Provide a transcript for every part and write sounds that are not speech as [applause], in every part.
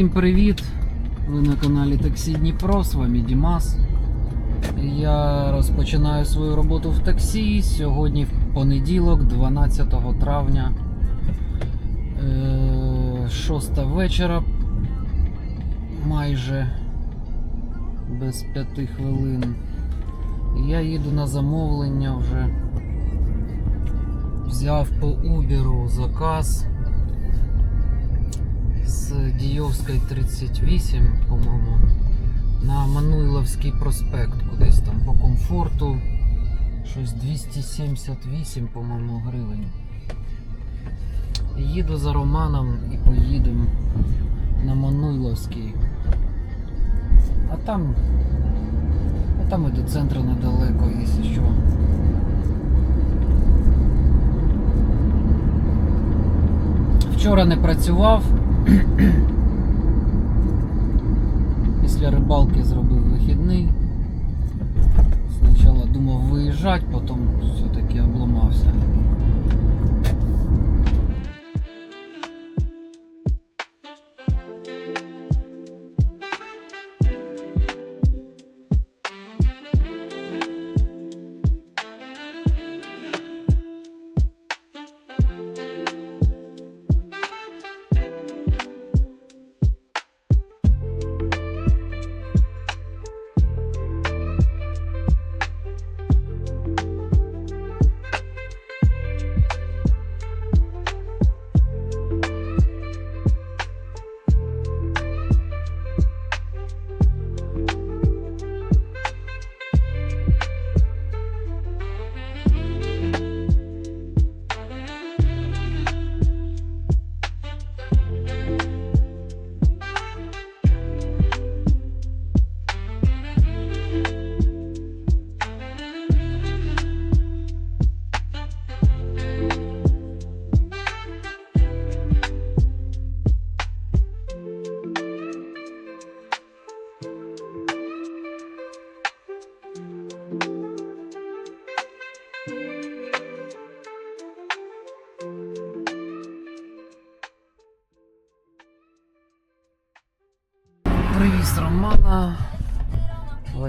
Всім привіт! Ви на каналі Таксі Дніпро, з вами Дімас. Я розпочинаю свою роботу в таксі. Сьогодні в понеділок, 12 травня, 6 вечора. Майже без 5 хвилин. Я їду на замовлення вже. Взяв по Uber заказ з Дійовської 38, по-моєму, на Мануйловський проспект, кудись там по комфорту. Щось 278, по-моєму, гривень. Їду за Романом і поїдемо на Мануйловський. А там. А там і до центру недалеко, якщо що. Вчора не працював. Після рибалки зробив вихідний. Спочатку думав виїжджати, потім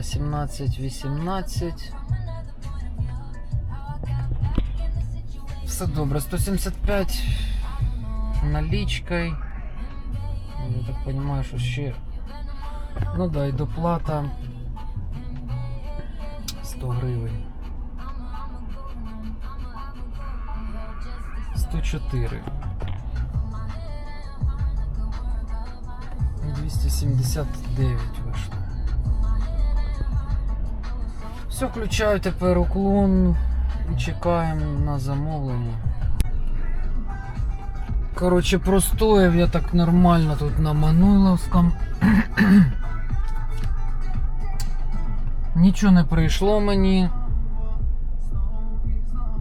18-18. Все добре, 175 наличкой. Я так понимаю, що ще. Ну да, і доплата 100 гривень. 104. 279 Все, включаю тепер уклон і чекаємо на замовлення. Коротше, простояв я так нормально тут на Мануйловському. Нічого не прийшло мені.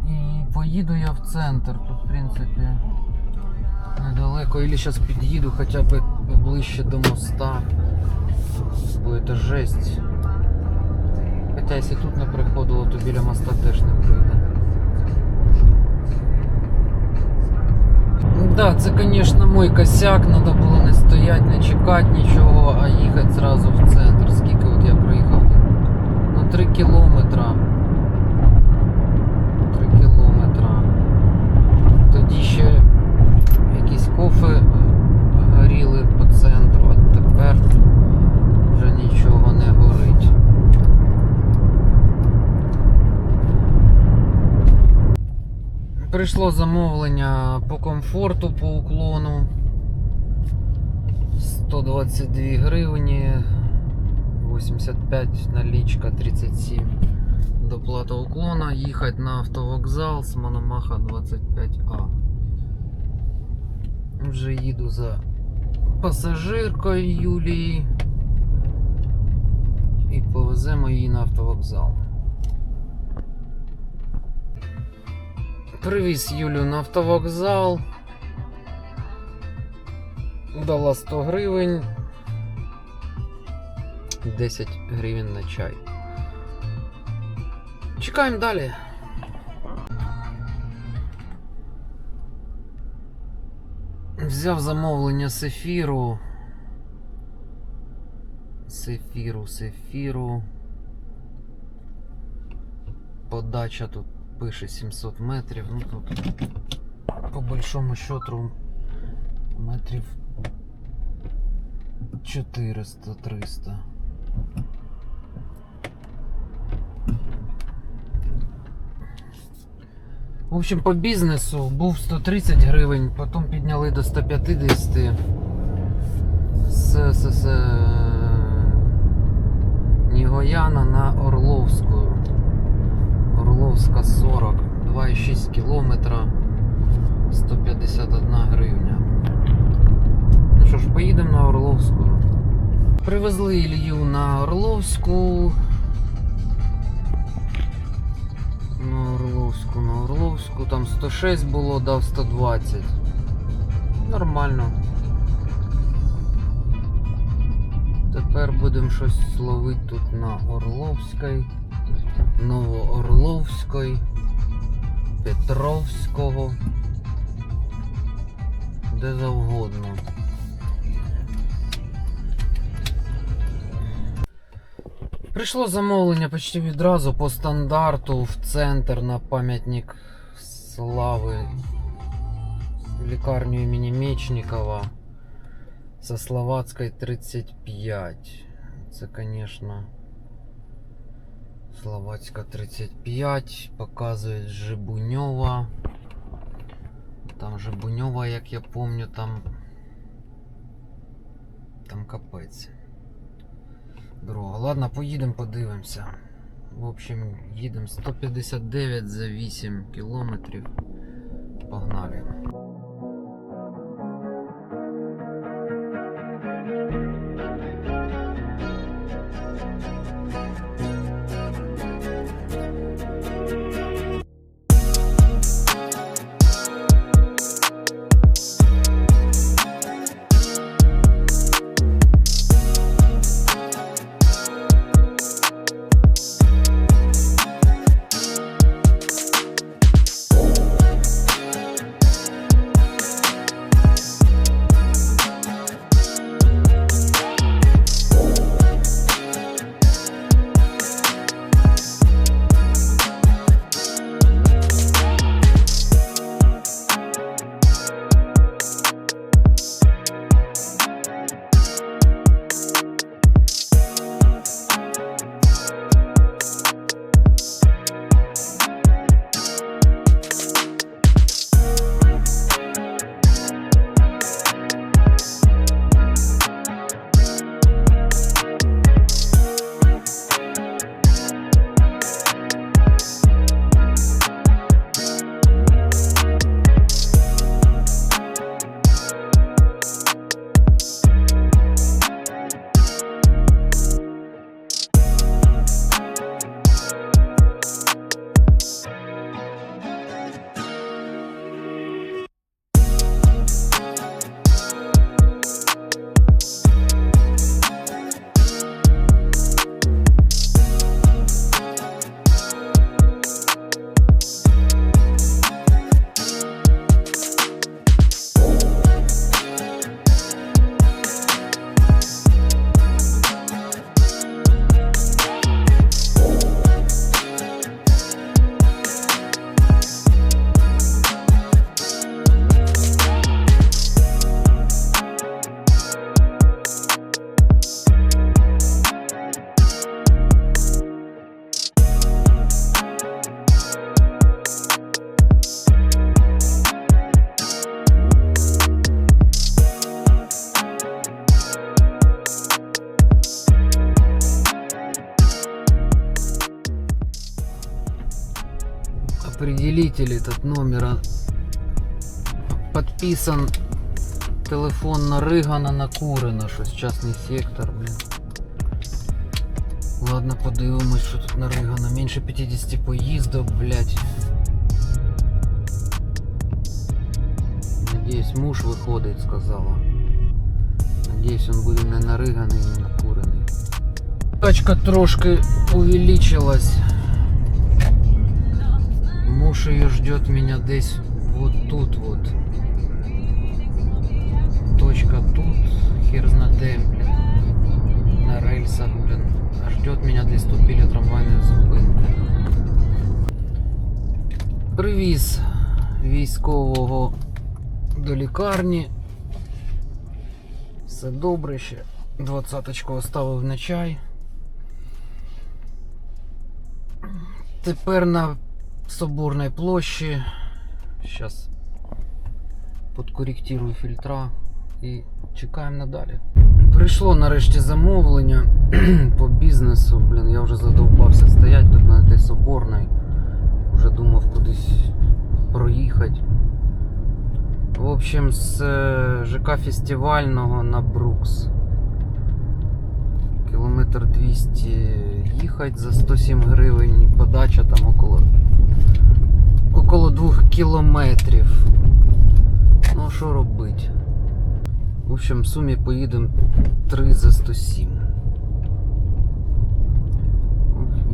І поїду я в центр. Тут, в принципі, недалеко. Или зараз під'їду хоча б ближче до моста. Бо це жесть. Хоча якщо тут не приходило, то біля моста теж не прийде. Да, це, звісно, мой косяк, треба було не стояти, не чекати нічого, а їхати зразу в центр. Скільки от я проїхав тут? Ну 3 кілометра. 3 кілометра. Тоді ще якісь кофи горіли по центру, а тепер вже нічого не горить. Прийшло замовлення по комфорту, по уклону. 122 гривні, 85 налічка, 37 доплата уклона. Їхати на автовокзал з Мономаха 25А. Вже їду за пасажиркою Юлії і повеземо її на автовокзал. Привіз Юлю на автовокзал. Дала 100 гривень. 10 гривень на чай. Чекаємо далі. Взяв замовлення з ефіру Сефіру, сефіру. Подача тут пише 700 метрів. Ну тут по большому счету метрів 400-300. В общем, по бізнесу був 130 гривень, потім підняли до 150 з, з, з Нігояна на Орловську. Орловська 40, 2,6 кілометра, 151 гривня. Ну що ж, поїдемо на Орловську. Привезли Ілью на Орловську. На Орловську, на Орловську. Там 106 було, дав 120. Нормально. Тепер будемо щось ловити тут на Орловській, Новоорловській, Петровського. Де завгодно. Прийшло замовлення почти відразу по стандарту в центр на пам'ятник слави лікарню імені Мечникова со Словацької 35. Це, звісно, Словацька 35. Показують Жибуньова. Там Жибуньова, як я пам'ятаю, там. Там капець. Дорога. Ладно, поїдемо, подивимося. В общем, їдемо 159 за 8 кілометрів. Погнали. определитель этот номера подписан телефон на Ригана на Курина, щось частний сектор, блін. Ладно, подивимось, що тут на Ригана. Менше 50 поїздок, блядь. Надіюсь, муж виходить, сказала. Надіюсь, він буде не нариганий, не накурений. Тачка трошки увеличилась. Муж ее ждет меня здесь вот тут вот. Точка тут, хер блин. на рельсах, блин. А ждет меня 200 біля трамвайної зупинки. Привіз військового до лікарні. Все добре ще. Двадцяточку оставив на чай. Тепер на Соборній площі. Зараз подкоректирую фільтра і чекаємо надалі. Прийшло нарешті замовлення [clears throat] по бізнесу. Блін, я вже задовбався стоять тут на тій Соборній. Вже думав кудись проїхати. В общем, з е, ЖК фестивального на Брукс. Кілометр 200 їхати за 107 гривень, подача там около, около 2 кілометрів. Ну, що робити? В общем, в сумі поїдемо 3 за 107.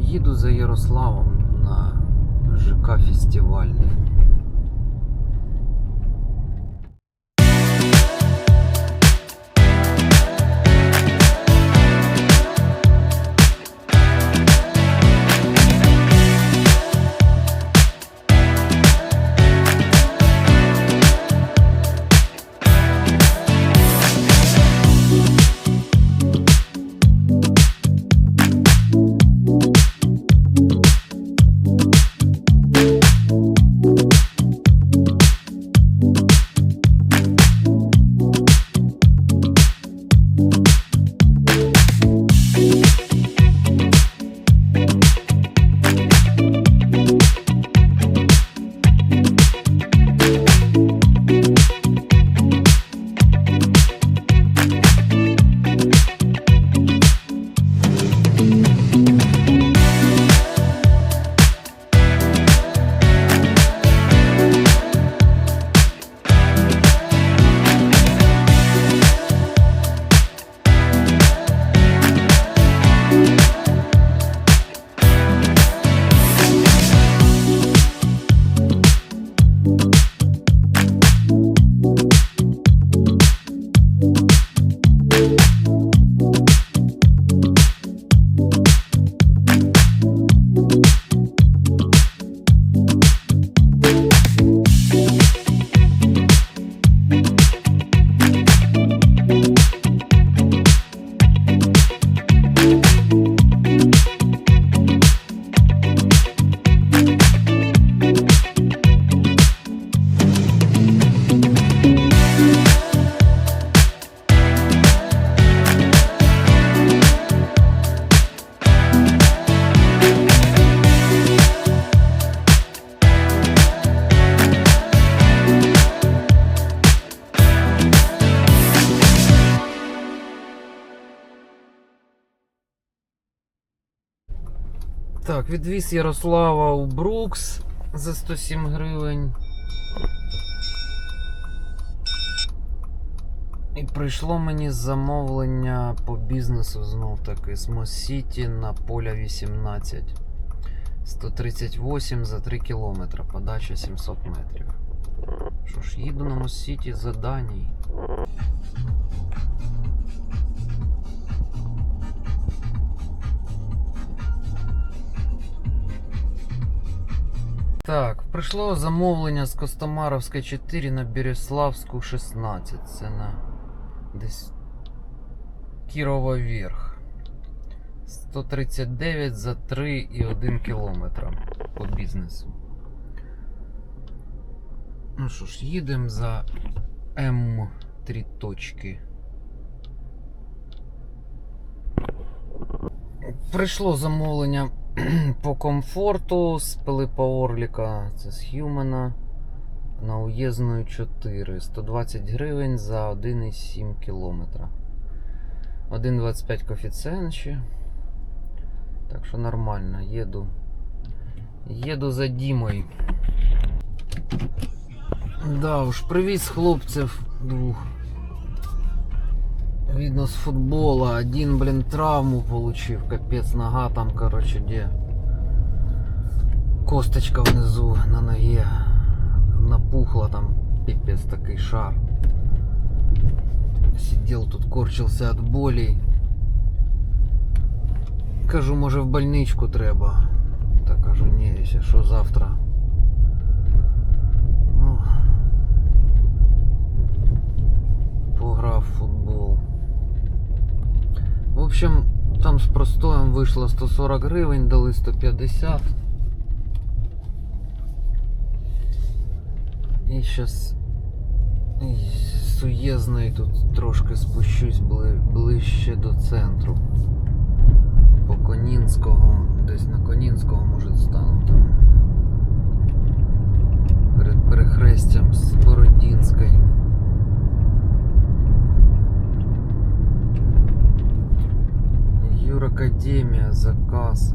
Їду за Ярославом на ЖК фестивальний. Так, відвіз Ярослава у Брукс за 107 гривень. І прийшло мені замовлення по бізнесу знов таки з Мосіті на поля 18. 138 за 3 кілометри, подача 700 метрів. Що ж, їду на Мосіті за Даній. Так, прийшло замовлення з Костомаровська 4 на Береславську 16. Це на десь Кірова Верх. 139 за 3,1 кілометра по бізнесу. Ну що ж, їдемо за М3 точки. Прийшло замовлення [clears throat] по комфорту з Пилипа Орліка, це з Хьюмана на уїзної 4. 120 гривень за 1,7 кілометра. 1,25 коефіцієнт ще. Так що нормально, їду. Їду за Дімою. Да уж, привіз хлопців двох. Видно с футбола. Один, блин, травму получив. Капец, нога там, короче, где косточка внизу на ноге напухла там пипец такой шар. Сидел тут, корчился от болей. Кажу, може в больничку треба. Та кажу, ні, ще що завтра. Ну, пограв в футбол. Общем, там з простоєм вийшло 140 гривень, дали 150. І зараз з уєзної тут трошки спущусь ближче до центру. По Конінського, десь на Конінського, може, стану там. Перед перехрестям з Бородінської. Юракадемия, заказ.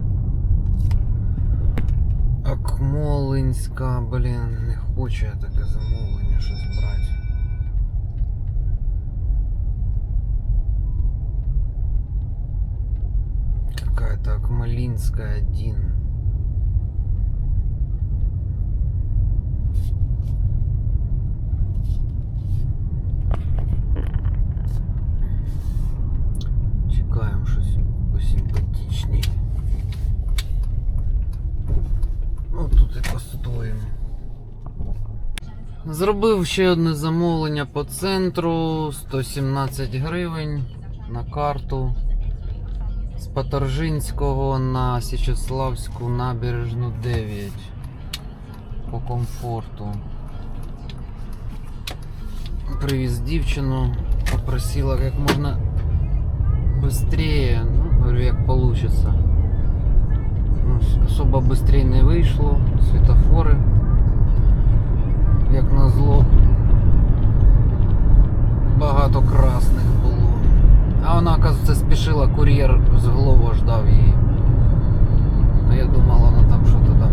Акмолинська, блин, не хочу я таке замовлення щось брать. Какая-то Акмолинская один. Зробив ще одне замовлення по центру 117 гривень на карту з Паторжинського на Січеславську набережну 9 по комфорту. Привіз дівчину, попросила як можна быстрее, ну, говорю, як получится. Ну, особо быстрее не вийшло, світофори. Як назло. Багато красних було. А вона, оказывается, спішила, кур'єр з Глова ждав її. А я думала, вона там що-то там.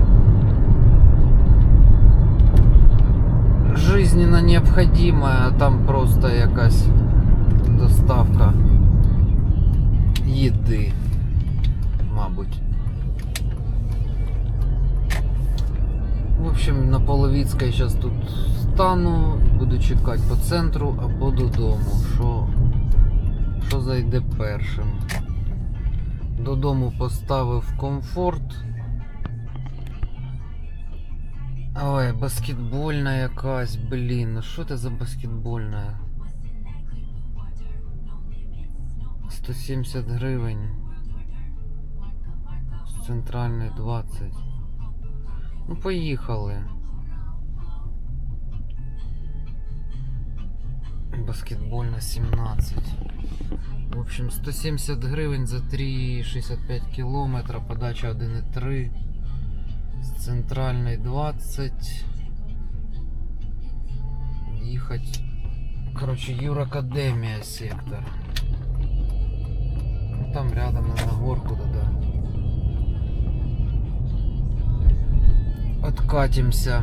Жизненно необходимая, а там просто якась доставка їди, В общем, на Половицькій зараз тут стану, буду чекати по центру або додому. Що, що зайде першим? Додому поставив комфорт. Ой, баскетбольна якась, блін, ну що це за баскетбольна? 170 гривень. З центральної 20. Ну, поїхали. Баскетбольна 17. В общем, 170 гривень за 3,65 кілометра, подача 1,3. З центральної 20. Їхать. Короче, Юракадемія сектор. Ну там рядом на горку Откатимся.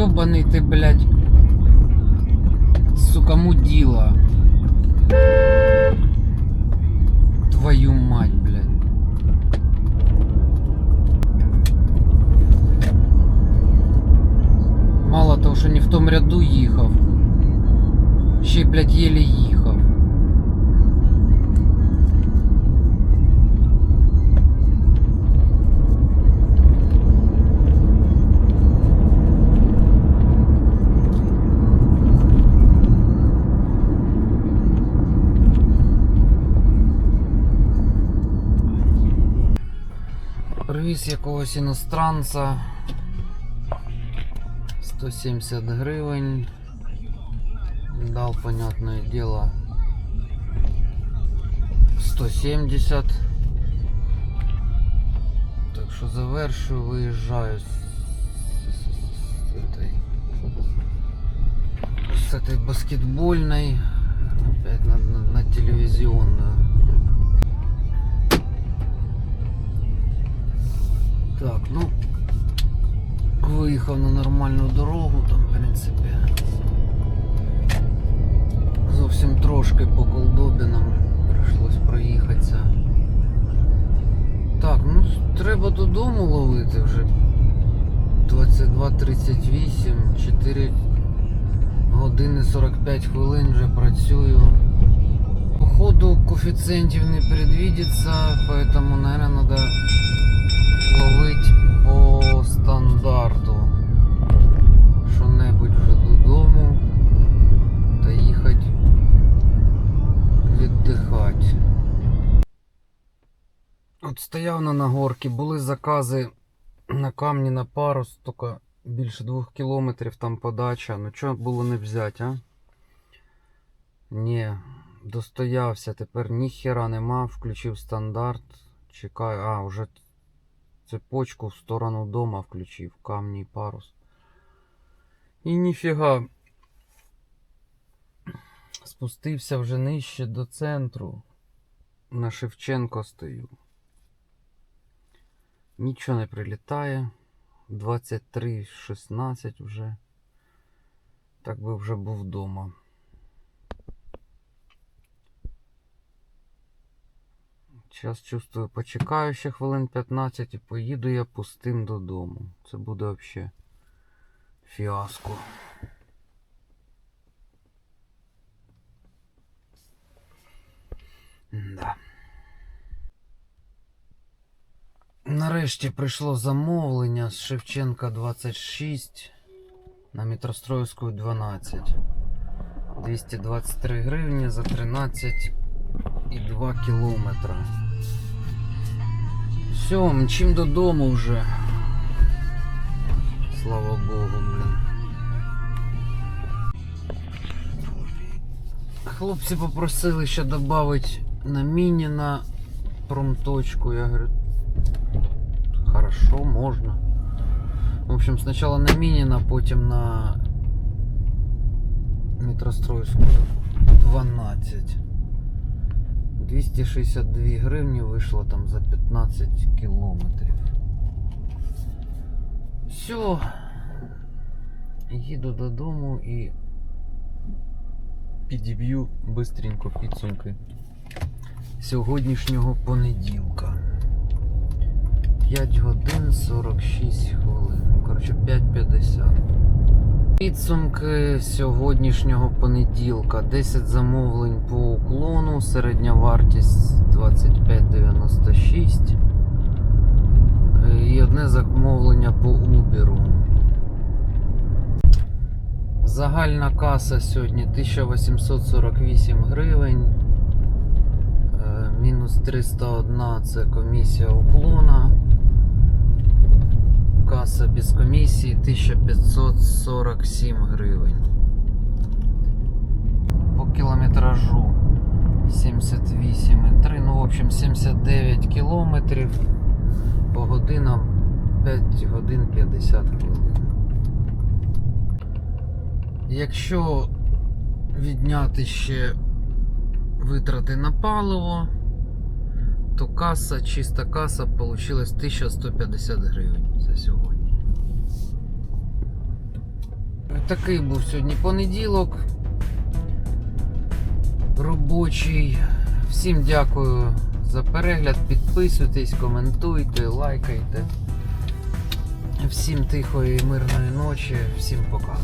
ёбаный ты, блядь. Сука, мудила. Твою мать, блядь. Мало того, що не в тому ряду їхав. Ще й, блядь, єле їхав. Привіз якогось іностранця. 170 гривень. Дал, понятное дело, 170. Так що завершую, виїжджаю з, з, з, этой баскетбольной опять на, на, на телевизионную. Так, ну виїхав на нормальну дорогу, там, в принципі. Зовсім трошки по колдобінам прийшлось проїхатися. Так, ну треба додому ловити вже. 22.38, 4 години 45 хвилин вже працюю. Походу коефіцієнтів не предвидится, поэтому, наверное, надо ловить по стандарту. Що-небудь вже додому та їхати віддихати. От стояв на нагорці, були закази на камні на парус, тільки більше двох кілометрів там подача. Ну чого було не взяти, а? Ні, достоявся, тепер ніхера нема, включив стандарт. Чекаю, а, вже цепочку в сторону дома включив, камні і парус. І ніфіга. Спустився вже нижче до центру. На Шевченко стою. Нічого не прилітає. 23.16 вже. Так би вже був вдома. Зараз чувствую, почекаю ще хвилин 15 і поїду я пустим додому. Це буде взагалі фіаско. Да. Нарешті прийшло замовлення з Шевченка 26 на Метростроївську 12. 223 гривні за 13 і 2 кілометра. Все, мчим додому вже. Слава Богу, блін. Хлопці попросили ще додати на міні на промточку. Я говорю, хорошо, можно. В общем, сначала на Минина, потім на Метростроївську 12. 262 гривні вийшло там за 15 кілометрів. Все. Їду додому і підіб'ю бистренько підсумки сьогоднішнього понеділка. 5 годин 46 хвилин. Коротше, 5.50. Підсумки сьогоднішнього понеділка. 10 замовлень по уклону, середня вартість 25,96. Е, І одне замовлення по Uber. Загальна каса сьогодні 1848 гривень. Е, Мінус 301 це комісія уклона. Каса без комісії 1547 гривень. По кілометражу 78,3. Ну, в общем, 79 кілометрів. По годинам 5 годин 50 хвилин. Якщо відняти ще витрати на паливо, то каса, чиста каса получилась 1150 гривень за сьогодні. Такий був сьогодні понеділок. Робочий. Всім дякую за перегляд. Підписуйтесь, коментуйте, лайкайте. Всім тихої і мирної ночі, всім пока.